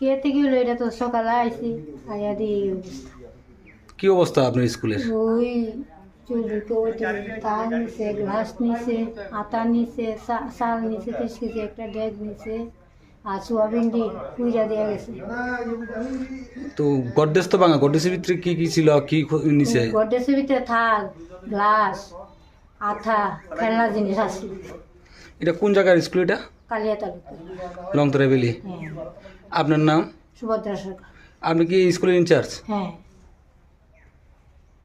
কে থেকে হলো? এটা তো সকালে আইসি আয়া দিয়ে এই অবস্থা। কি অবস্থা আপনার স্কুলের? ওই চুলকে ওই তার নিচে গ্লাস আটা নিচে চা- চাল নিচে তিরিশ কেজি একটা ডেক নিচে আর সোয়াবিন দিয়ে পুজা দেওয়া গেছে। তো গড্রেজ তো ভাঙা গড্রেজের ভিতরে কি কি ছিল কি নিচে গডেসের ভিতরে থাল গ্লাস আঠা খেলনা জিনিস আছে। এটা কোন জায়গার স্কুল এটা? কালিয়া তালুকা লংতরা বেলি হ্যাঁ। আপনার নাম? সুভদ্রা সরকার। আপনি কি স্কুলের ইনচার্জ হ্যাঁ।